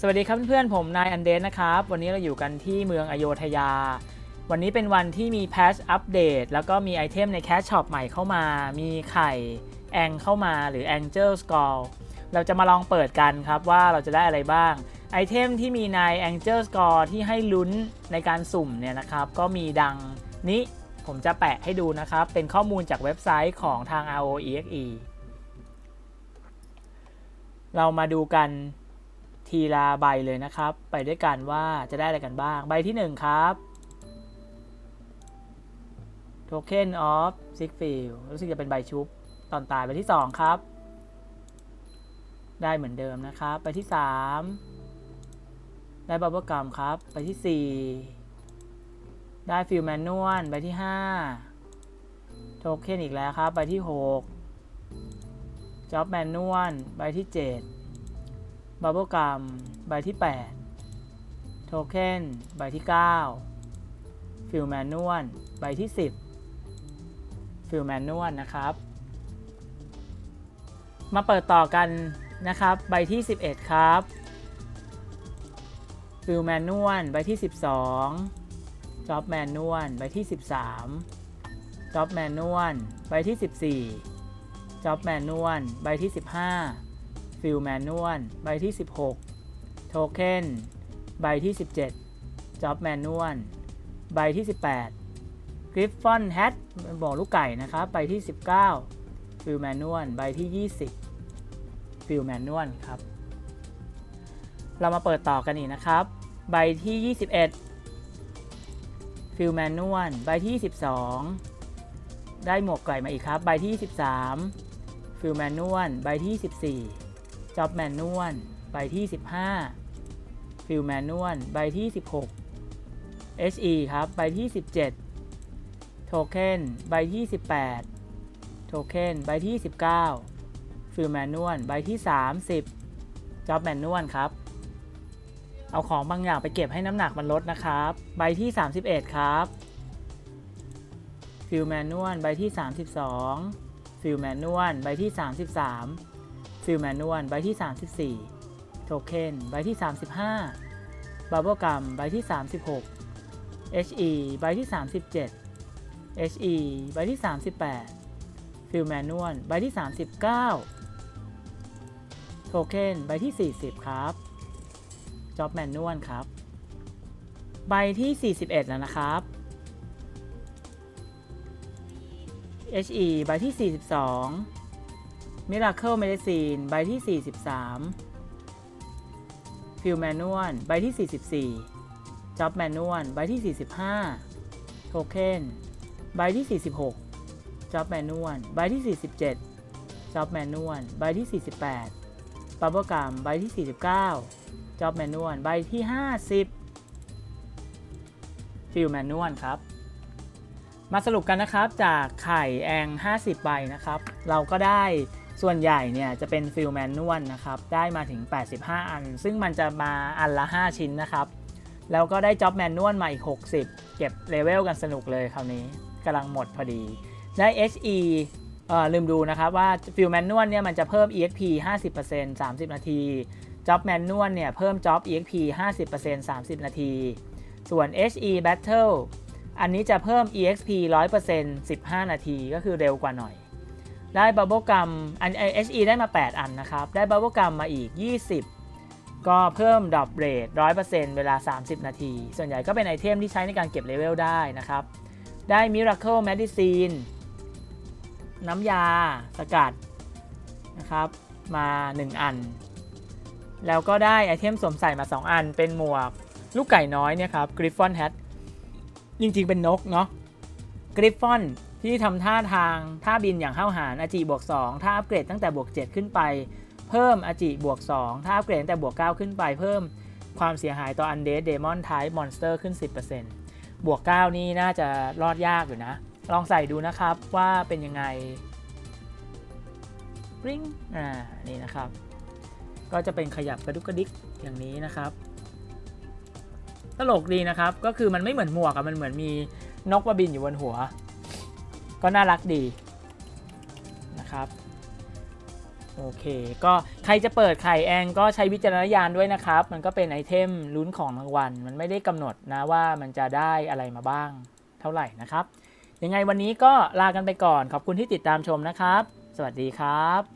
สวัสดีครับเพื่อนๆผมนายอันเดนนะครับ วันนี้เราอยู่กันที่เมืองอโยธยา วันนี้เป็นวันที่มีแพชอัปเดตแล้วก็มีไอเทมในแคชช็อปใหม่เข้ามา มีไข่แองเข้ามาหรือ Angel Skull เราจะมาลองเปิดกันครับว่าเราจะได้อะไรบ้าง ไอเทมที่มีใน Angel Skull ที่ให้ลุ้นในการสุ่มเนี่ยนะครับ ก็มีดังนี้ผมจะแปะให้ดูนะครับ เป็นข้อมูลจากเว็บไซต์ของทาง ROEXE เรามาดูกัน ทีละใบเลยนะครับ ไปด้วยกันว่าจะได้อะไรกันบ้าง ใบที่ 1 ครับ Token of Six Field รู้สึกจะเป็นใบชุบ ตอนตายใบที่ 2 ครับ ได้เหมือนเดิมนะครับ ใบที่ 3 ได้บับเบิลกัมครับ ใบที่ 4 ได้ฟิลแมนนวลใบที่ 5 โทเค็นอีกแล้วครับ ใบที่ 6จ็อบแมนนวลใบที่ 7 บับเบิลกัมใบที่ 8 โทเค็นใบที่ 9 ฟิลแมนนวลใบที่ 10 ฟิลแมนนวลนะครับ มาเปิดต่อกันนะครับ ใบที่ 11 ครับ ฟิลแมนนวลใบที่ 12จ็อบแมนนวลใบที่ 13จ็อบแมนนวลใบที่ 14จ็อบแมนนวลใบที่ 15 ฟิลแมนนวลใบที่ 16 โทเค็นใบที่ 17จ็อบแมนนวลใบที่ 18กริฟฟอนแฮทบอกลูกไก่นะครับใบที่ 19ฟิลแมนนวลใบที่ 20ฟิลแมนนวลครับ เรามาเปิดต่อกันอีกนะครับ ใบที่ 21ฟิลแมนนวลใบที่ 22 ได้หมวกไก่มาอีกครับ ใบที่ 23ฟิลแมนนวลใบที่ 24 จ็อบแมนนวลใบที่ 15ฟิลแมนนวลใบที่ 16 HE ครับ ใบที่ 17โทเค็นใบที่ 18โทเค็นใบที่ 19ฟิลแมนนวลใบที่ 30จ็อบแมนนวลครับ เอาของบางอย่างไปเก็บให้น้ำหนักมันลดนะครับ ใบที่ 31 ครับฟิลแมนนวลใบที่ 32ฟิลแมนนวลใบที่ 33 ฟิลแมนนวลใบที่ 34 โทเค็นใบที่ 35 บับเบิลกัมใบที่ 36 HE ใบที่ 37 HE ใบที่ 38 ฟิลแมนนวลใบที่ 39 โทเค็นใบที่ 40 ครับจ็อบแมนนวลครับ ใบที่ 41 แล้วนะครับ HE ใบที่ 42 Miracle Medicine ใบที่ 43 Field Manual ใบที่ 44 Job Manual ใบที่ 45 Token ใบที่ 46 Job Manual ใบที่ 47 Job Manual ใบที่ 48 Bubble Gum ใบที่ 49 Job Manual ใบที่ 50 Field Manual ครับมาสรุปกันนะครับจากไข่แอง 50 ใบนะครับ เราก็ได้ ส่วนใหญ่เนี่ยจะเป็นฟิลแมนนวลนะครับ ได้มาถึง 85 อัน ซึ่งมันจะมาอันละ 5 ชิ้นนะครับ แล้วก็ได้จ็อบแมนนวลมาอีก 60 เก็บเลเวลกันสนุกเลยคราวนี้กำลังหมดพอดี ได้ HE เอ่อลืมดูนะครับว่าฟิลแมนนวลเนี่ยมันจะเพิ่ม EXP 50% 30 นาทีจ็อบแมนนวลเนี่ยเพิ่มจ็อบ EXP 50% 30 นาที ส่วน HE Battle อันนี้จะเพิ่ม EXP 100% 15 นาที ก็คือเร็วกว่าหน่อย ได้บับเบิลกัมอัน HE ได้มา 8 อันนะครับ ได้บับเบิลกัมมาอีก 20 ก็เพิ่มดรอปเรท100%เปอร์เซ็นต์เวลา 30 นาที ส่วนใหญ่ก็เป็นไอเทมที่ใช้ในการเก็บเลเวลได้นะครับ ได้ Miracle Medicine น้ำยาสกัดนะครับ มา 1 อัน แล้วก็ได้ไอเทมสวมใส่มา 2 อัน เป็นหมวกลูกไก่น้อยเนี่ยครับ Griffon Hat จริงๆเป็นนกเนาะกริฟฟอน ที่ทำท่าทางท่าบินอย่างห้าวหาญอาจิบวก2ถ้าอัปเกรดตั้งแต่บวก 7 ขึ้นไป เพิ่มอาจิบวก2ถ้าอัปเกรดตั้งแต่บวก 9 ขึ้นไป เพิ่มความเสียหายต่ออันเด d เดมอนไทป์มอนสเตอร์ขึ้น 10%บวก 9 นี่น่าจะรอดยากอยู่นะ ลองใส่ดูนะครับว่าเป็นยังไงปริ้งอ่านี่นะครับ ก็จะเป็นขยับกระดุกกระดิกอย่างนี้นะครับ ตลกดีนะครับก็คือมันไม่เหมือนหมวกอะมันเหมือนมีนกมาบินอยู่บนหัว ก็น่ารักดีนะครับโอเคก็ใครจะเปิดไข่แองก็ใช้วิจารณญาณด้วยนะครับ มันก็เป็นไอเทมลุ้นของรางวัล มันไม่ได้กำหนดนะว่ามันจะได้อะไรมาบ้างเท่าไหร่นะครับ ยังไงวันนี้ก็ลากันไปก่อนขอบคุณที่ติดตามชมนะครับ สวัสดีครับ